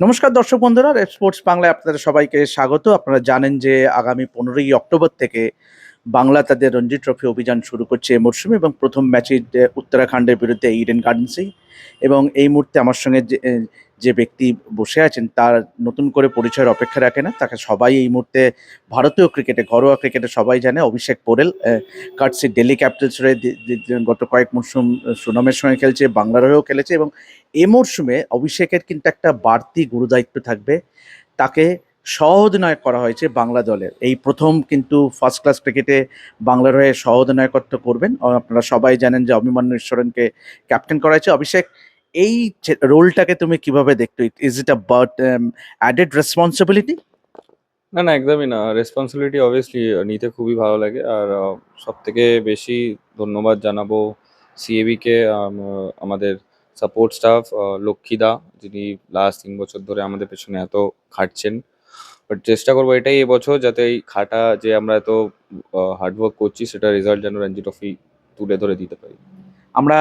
নমস্কার দর্শক বন্ধুরা রেড স্পোর্টস বাংলায় আপনাদের সবাইকে স্বাগত। আপনারা জানেন যে আগামী পনেরোই অক্টোবর থেকে বাংলা তাদের রঞ্জি ট্রফি অভিযান শুরু করছে এ মরশুমে এবং প্রথম ম্যাচে উত্তরাখণ্ডের বিরুদ্ধে ইডেন গার্ডেন্সেই এবং এই মুহূর্তে আমার সঙ্গে যে ব্যক্তি বসে আছেন, তার নতুন করে পরিচয়ের অপেক্ষা রাখে না। তাকে সবাই এই মুহূর্তে ভারতীয় ক্রিকেটে, ঘরোয়া ক্রিকেটে সবাই জানে। অভিষেক পোরেল কাটসি ডেলি ক্যাপিটালস হয়ে গত কয়েক মরশুম সুনামের সঙ্গে খেলছে, বাংলার হয়েও খেলেছে এবং এ মরশুমে অভিষেকের কিন্তু একটা বাড়তি গুরুদায়িত্ব থাকবে। তাকে সহ-অধিনায়ক করা হয়েছে বাংলা দলের। এই প্রথম কিন্তু ফার্স্ট ক্লাস ক্রিকেটে বাংলার হয়ে সহ-অধিনায়কত্ব করবেন। আপনারা সবাই জানেন যে অভিমান্য ঈশ্বরনকে ক্যাপ্টেন করা হয়েছে। অভিষেক এই রোলটাকে তুমি কীভাবে দেখতো is it a but added responsibility না, না একদমই না। রেসপন্সিবিলিটি অবভিয়াসলি নিতে খুবই ভালো লাগে। আর আ সবথেকে বেশি ধন্যবাদ জানাব সিএবিকে আম আমাদের সাপোর্ট স্টাফ লক্ষ্মীদা যিনি লাস্ট তিন বছর ধরে আমাদের পেছনে এত খাটছেন। বাট চেষ্টা করব এটাই এবছর যাতে এই খাটা যে আমরা এত হার্ডওয়ার্ক করছি সেটা রেজাল্ট যেন রঞ্জি ট্রফি তুলে ধরে দিতে পারি। আমরা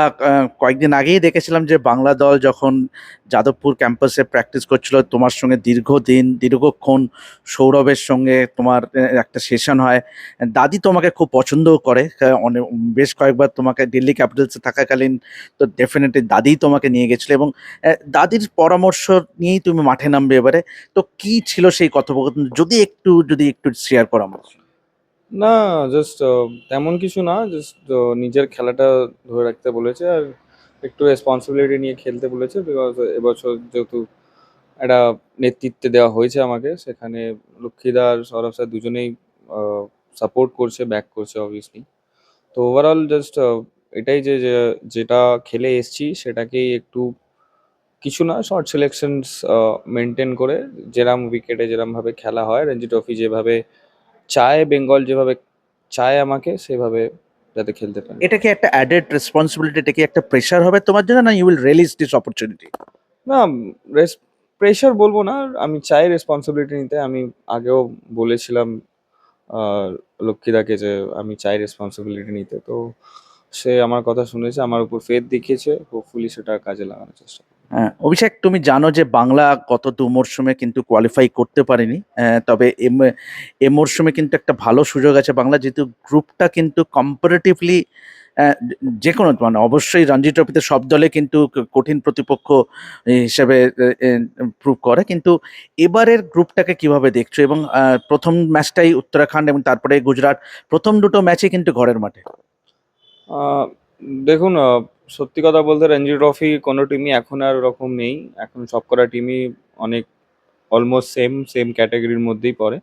কয়েকদিন আগেই দেখেছিলাম যে বাংলা দল যখন যাদবপুর ক্যাম্পাসে প্র্যাকটিস করছিল, তোমার সঙ্গে দীর্ঘদিন, দীর্ঘক্ষণ সৌরভের সঙ্গে তোমার একটা সেশন হয়। দাদি তোমাকে খুব পছন্দও করে অনেক, বেশ কয়েকবার তোমাকে দিল্লি ক্যাপিটালসে থাকাকালীন তো ডেফিনেটলি দাদি তোমাকে নিয়ে গেছিল এবং দাদির পরামর্শ নিয়েই তুমি মাঠে নামবে এবারে। তো কি ছিল সেই কথোপকথন? যদি একটু যদি একটু শেয়ার করো আমার। না জাস্ট তেমন কিছু না জাস্ট নিজের খেলাটা ধরে রাখতে বলেছে আর একটু রেসপন্সিবিলিটি নিয়ে খেলতে বলেছে বিকজ এবছর যেহেতু একটা নেতৃত্বে দেওয়া হয়েছে আমাকে, সেখানে লক্ষ্মীদা আর সৌরভ স্যার দুজনেই সাপোর্ট করছে ব্যাক করছে অবভিয়াসলি তো ওভারঅল জাস্ট এটাই যে, যে- যেটা খেলে এসছি, সেটাকেই একটু কিছু না শর্ট সিলেকশনস মেনটেন করে, যেরাম উইকেটে যেরমভাবে খেলা হয়, রঞ্জি ট্রফি যেভাবে চায় বেঙ্গল যেভাবে চায় আমাকে সেভাবে যাতে খেলতে পারি। এটা কি একটা অ্যাডেড রেসপন্সিবিলিটি এটা কি একটা প্রেশার হবে তোমার জন্য না you will release this opportunity না রেস প্রেশার বলব না আমি চাই রেসপন্সিবিলিটি নিতে। আমি আগেও বলেছিলাম লক্ষ্মীদাকে যে আমি চাই রেসপন্সিবিলিটি নিতে। তো সে আমার কথা শুনেছে আমার উপর ফেথ দেখিয়েছে হোপফুলি সেটা কাজে লাগানোর চেষ্টা অভিষেক, তুমি জানো যে বাংলা গত দু মরশুমে কিন্তু কোয়ালিফাই করতে পারেনি তবে এ মরশুমে কিন্তু একটা ভালো সুযোগ আছে বাংলা, যেহেতু গ্রুপটা কিন্তু কম্পারেটিভলি যে কোনো মানে অবশ্যই রঞ্জি ট্রফিতে সব দলে কিন্তু কঠিন প্রতিপক্ষ হিসেবে প্রুভ করে, কিন্তু এবারের গ্রুপটাকে কীভাবে দেখছ? এবং প্রথম ম্যাচটাই উত্তরাখণ্ড এবং তারপরে গুজরাট, প্রথম দুটো ম্যাচই কিন্তু ঘরের মাঠে। দেখুন সত্যি কথা বলতে রঞ্জি ট্রফি কোনো টিমই এখন আর ওরকম নেই। এখন সবকটা টিমই অনেক অলমোস্ট সেম সেম ক্যাটাগরির মধ্যেই পড়ে।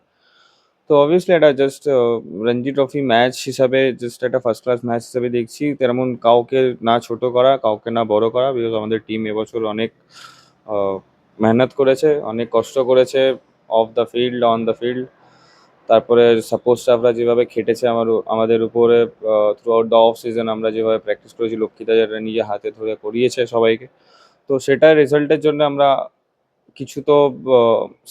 তো অবভিয়াসলি এটা জাস্ট রঞ্জি ট্রফি ম্যাচ হিসাবে জাস্ট একটা ফার্স্ট ক্লাস ম্যাচ হিসাবে দেখছি। তেমন কাউকে না ছোট করা, কাউকে না বড় করা বিকজ আমাদের টিম এবছর অনেক মেহনত করেছে, অনেক কষ্ট করেছে off the field on the field তারপরে সাপোজ স্টাফরা যেভাবে খেটেছে আমার আমাদের উপরে throughout the off season আমরা যেভাবে প্র্যাকটিস করেছি লক্ষ্মীদা যেটা নিজে হাতে ধরে করিয়েছে সবাইকে। তো সেটার রেজাল্টের জন্য আমরা কিছু তো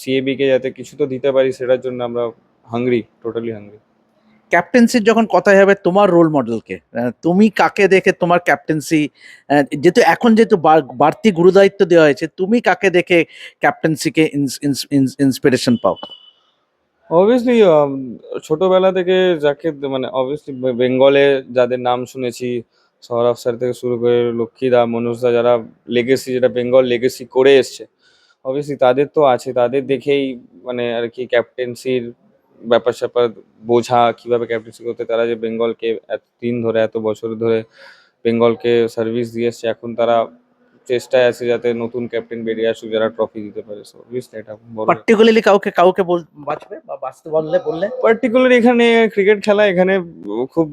সিএবিকে যাতে কিছু তো দিতে পারি, সেটার জন্য আমরা হাংরি টোটালি হাংরি ক্যাপ্টেন্সির যখন কথাই হবে, তোমার রোল মডেলকে তুমি কাকে দেখে তোমার ক্যাপ্টেন্সি যেহেতু এখন যেহেতু বাড়তি গুরুদায়িত্ব দেওয়া হয়েছে, তুমি কাকে দেখে ক্যাপ্টেন্সিকে ইন্সপিরেশন পাও? অবভিয়াসলি ছোটবেলা থেকে যাকে মানে অবভিয়াসলি বেঙ্গলে যাদের নাম শুনেছি, সৌরভ স্যার থেকে শুরু করে লক্ষ্মীদা মনোজদা যারা লেগেসি যেটা বেঙ্গল লেগেসি করে এসছে অবভিয়াসলি তাদের তো আছে, তাদের দেখেই মানে আর কি ক্যাপ্টেন্সির ব্যাপার স্যাপার বোঝা, কীভাবে ক্যাপ্টেন্সি করতে, তারা যে বেঙ্গলকে এত দিন ধরে, এত বছর ধরে বেঙ্গলকে সার্ভিস দিয়ে এসছে, এখন তারা চেষ্টায় আছে যাতে নতুন ক্যাপ্টেন বেরিয়ে আসুক যারা ট্রফি দিতে পারে। সো অবভিয়াসলি এটা বড় পার্টিকুলারলি কাউকে কাউকে বল বাঁচবে বা বাঁচতে বললে বললে? পার্টিকুলার এখানে ক্রিকেট খেলা এখানে খুব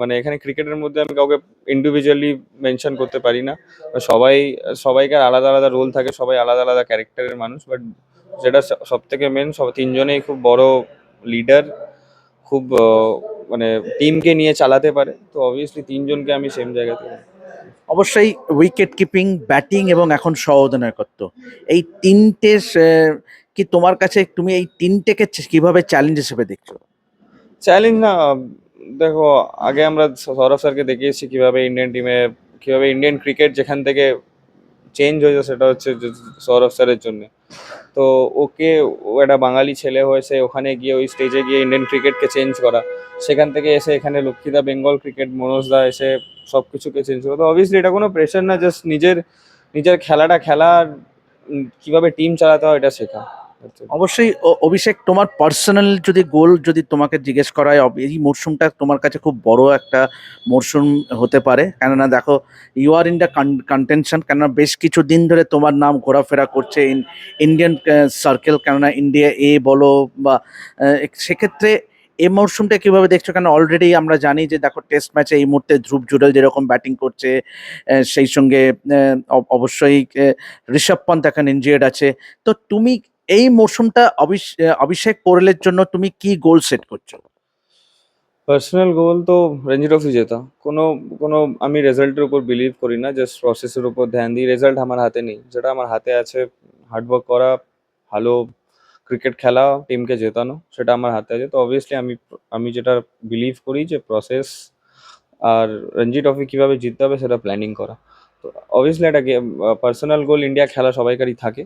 মানে এখানে ক্রিকেটের মধ্যে আমি কাউকে ইন্ডিভিজুয়ালি মেনশন করতে পারি না। সবাই সবাইকার আলাদা আলাদা রোল থাকে সবাই আলাদা আলাদা ক্যারেক্টারের মানুষ বাট যেটা সব থেকে মেন সব তিনজনেই খুব বড় লিডার খুব মানে টিমকে নিয়ে চালাতে পারে। তো অবভিয়াসলি তিনজনকে আমি সেম জায়গাতে অবশ্যই উইকেট কিপিং ব্যাটিং এবং এখন সহ-অধিনায়কত্ব এই তিনটে কি তোমার কাছে তুমি এই তিনটেকে কীভাবে চ্যালেঞ্জ হিসেবে দেখছ? চ্যালেঞ্জ না দেখো, আগে আমরা সৌরভ স্যারকে দেখিয়েছি কীভাবে ইন্ডিয়ান টিমে কীভাবে ইন্ডিয়ান ক্রিকেট যেখান থেকে চেঞ্জ হয়েছে সেটা হচ্ছে সৌরভ স্যারের জন্য। তো ওকে, ও একটা বাঙালি ছেলে হয়েছে ওখানে গিয়ে ওই স্টেজে গিয়ে ইন্ডিয়ান ক্রিকেটকে চেঞ্জ করা। সেখান থেকে এসে এখানে লক্ষ্মীদা বেঙ্গল ক্রিকেট মনোজদা এসে সব কিছুকে চেঞ্জ করা। তো অবভিয়াসলি এটা কোনো প্রেশার না জাস্ট নিজের নিজের খেলাটা খেলা কীভাবে টিম চালাতে হয় এটা শেখা. অবশ্যই অভিষেক, তোমার পার্সোনাল যদি গোল যদি তোমাকে জিজ্ঞেস করা হয়, এই মরশুমটা তোমার কাছে খুব বড় একটা মরশুম হতে পারে। কেননা দেখো you are in the contention কেননা বেশ কিছু দিন ধরে তোমার নাম ঘোরাফেরা করছে ইন ইন্ডিয়ান সার্কেল কেননা ইন্ডিয়া এ বলো বা সেক্ষেত্রে এই মরশুমটা কীভাবে দেখছ? কেন অলরেডি আমরা জানি যে দেখো টেস্ট ম্যাচে এই মুহূর্তে ধ্রুব জুডেল যেরকম ব্যাটিং করছে সেই সঙ্গে অবশ্যই ঋষভ পন্থ এখন ইনজিয়ার্ড আছে। তো তুমি এই মরশুমটা অভিষ- অভিষেক পোরেলের জন্য তুমি কি গোল সেট করছ? পার্সোনাল গোল তো রঞ্জি ট্রফি জেতা। কোনো কোনো আমি রেজাল্টের উপর বিলিভ করি না জাস্ট প্রসেসের উপর ধ্যান দিই রেজাল্ট আমার হাতে নেই। যেটা আমার হাতে আছে হার্ডওয়ার্ক করা, ভালো ক্রিকেট খেলা টিমকে জেতানো, সেটা আমার হাতে আছে। তো অবভিয়াসলি আমি আমি যেটা বিলিভ করি যে প্রসেস আর রঞ্জি ট্রফি কীভাবে জিততে হবে সেটা প্ল্যানিং করা। তো অবভিয়াসলি একটা পার্সোনাল গোল ইন্ডিয়া খেলা সবাইকারই থাকে।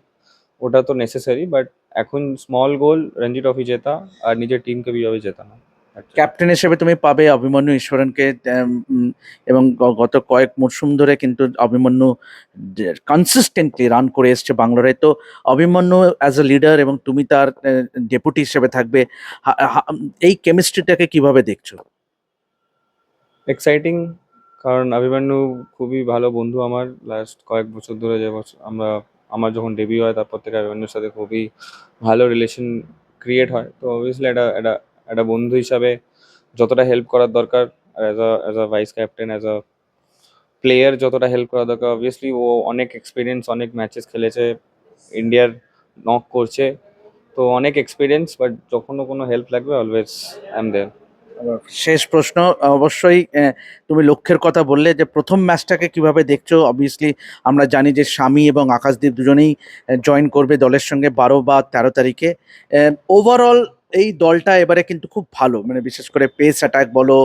ওটা তো নেসেসারি বাট এখন স্মল গোল রঞ্জি ট্রফি জেতা আর নিজের টিমকে কীভাবে জেতানো. ক্যাপ্টেন হিসেবে তুমি পাবে অভিমন্যু ঈশ্বরনকে এবং গত কয়েক মরশুম ধরে কিন্তু অভিমন্যু কনসিস্টেন্টলি রান করে এসছে বাংলারে তো অভিমন্যু অ্যাজ এ লিডার এবং তুমি তার ডেপুটি হিসেবে থাকবে এই কেমিস্ট্রিটাকে কীভাবে দেখছ? এক্সাইটিং কারণ অভিমন্যু খুবই ভালো বন্ধু আমার। লাস্ট কয়েক বছর ধরে যে আমরা আমার যখন ডেবিউ হয়, তারপর থেকে অভিমন্যুর সাথে খুবই ভালো রিলেশন ক্রিয়েট হয়। তো অবভিয়াসলি একটা একটা একটা বন্ধু হিসাবে যতটা হেল্প করার দরকার as a as a vice captain as a player যতটা হেল্প করা দরকার অবভিয়াসলি ও অনেক এক্সপিরিয়েন্স অনেক ম্যাচেস খেলেছে ইন্ডিয়ার নক করছে। তো অনেক এক্সপিরিয়েন্স বাট যখনও কোনো হেল্প লাগবে অলওয়েজ আই এম দেয়ার শেষ প্রশ্ন, অবশ্যই তুমি লক্ষ্যের কথা বললে যে প্রথম ম্যাচটাকে কীভাবে দেখছ? অবভিয়াসলি আমরা জানি যে স্বামী এবং আকাশদীপ দুজনেই জয়েন করবে দলের সঙ্গে বারো বা তেরো তারিখে। ওভারঅল এই দলটা এবারে কিন্তু খুব ভালো মানে বিশেষ করে পেস অ্যাটাক বলো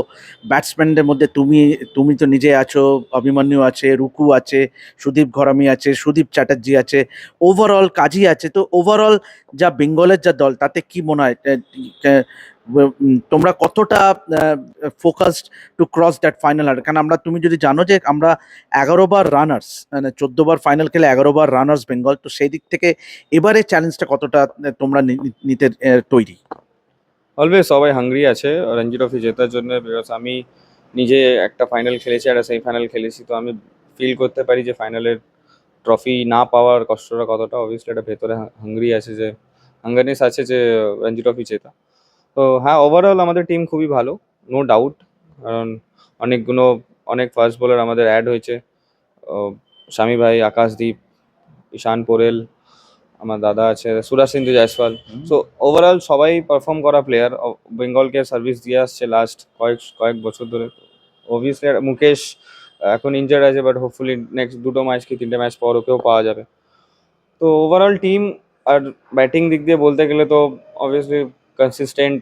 ব্যাটসম্যানদের মধ্যে তুমি তুমি তো নিজে আছো, অভিমন্যু আছে, রুকু আছে, সুদীপ ঘরামি আছে, সুদীপ চ্যাটার্জি আছে ওভারঅল কাজী আছে। তো ওভারঅল যা বেঙ্গলের যা দল, তাতে কি মনে হয়? তোমরা কতটা focused to cross that final আর কারণ আমরা, তুমি যদি জানো যে আমরা এগারো বার রানার্স মানে চোদ্দ বার ফাইনাল খেলে এগারো বার রানার্স বেঙ্গল তো সেই দিক থেকে এবারে চ্যালেঞ্জটা কতটা তোমরা নিতে তৈরি? অলওয়েজ সবাই হাঙ্গ্রি আছে রঞ্জি ট্রফি জেতার জন্য বিকজ আমি নিজে একটা ফাইনাল খেলেছি আর একটা সেমিফাইনাল খেলেছি, তো আমি ফিল করতে পারি যে ফাইনালের ট্রফি না পাওয়ার কষ্টটা কতটা। অবভিয়াসলি এটা ভেতরে হাঙ্গ্রি আছে যে হাঙ্গারনেস আছে যে রঞ্জি ট্রফি জেতা। তো হ্যাঁ ওভারঅল আমাদের টিম খুবই ভালো নো ডাউট কারণ অনেকগুলো অনেক ফাস্ট বোলার আমাদের অ্যাড হয়েছে। স্বামী ভাই আকাশদীপ ঈশান পোরেল আমার দাদা আছে সুরাজ সিন্ধু জয়সওয়াল। সো ওভারঅল সবাই পারফর্ম করা প্লেয়ার বেঙ্গলকে সার্ভিস দিয়ে আসছে লাস্ট কয়েক কয়েক বছর ধরে। অবভিয়াসলি মুকেশ এখন ইনজার্ড আছে বাট হোপফুলি নেক্সট দুটো ম্যাচ কি তিনটে ম্যাচ পর ওকেও পাওয়া যাবে। তো ওভারঅল টিম আর ব্যাটিং দিক দিয়ে বলতে গেলে তো অবভিয়াসলি কনসিস্টেন্ট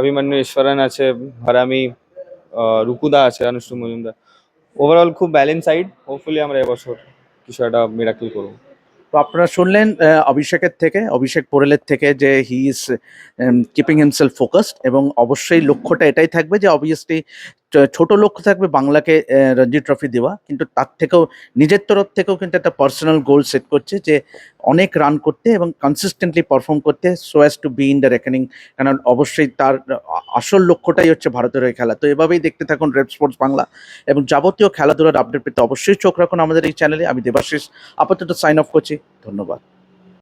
অভিমন্যু ঈশ্বরন আছে হারামি রুকুদা আছে অনুষ্ঠু মজুমদার ওভারঅল খুব ব্যালেন্স সাইড হোপফুলি আমরা এবছর কিছু একটা মিরাকল করব। তো আপনারা শুনলেন অভিষেকের থেকে, অভিষেক পোরেলের থেকে যে he is keeping himself focused এবং অবশ্যই লক্ষ্যটা এটাই থাকবে যে অবভিয়াসলি ছোট লক্ষ্য থাকবে বাংলাকে রঞ্জি ট্রফি দেওয়া। কিন্তু তার থেকেও, নিজের তরফ থেকেও কিন্তু একটা পার্সোনাল গোল সেট করছে যে, অনেক রান করতে এবং কনসিস্টেন্টলি পারফর্ম করতে so as to be in the reckoning কারণ অবশ্যই তার আসল লক্ষ্যটাই হচ্ছে ভারতের হয়ে খেলা। তো এভাবেই দেখতে থাকুন রেড স্পোর্টস বাংলা এবং যাবতীয় খেলাধুলার আপডেট পেতে অবশ্যই চোখ রাখুন আমাদের এই চ্যানেলে আমি দেবাশিস, আপাতত সাইন অফ করছি। ধন্যবাদ।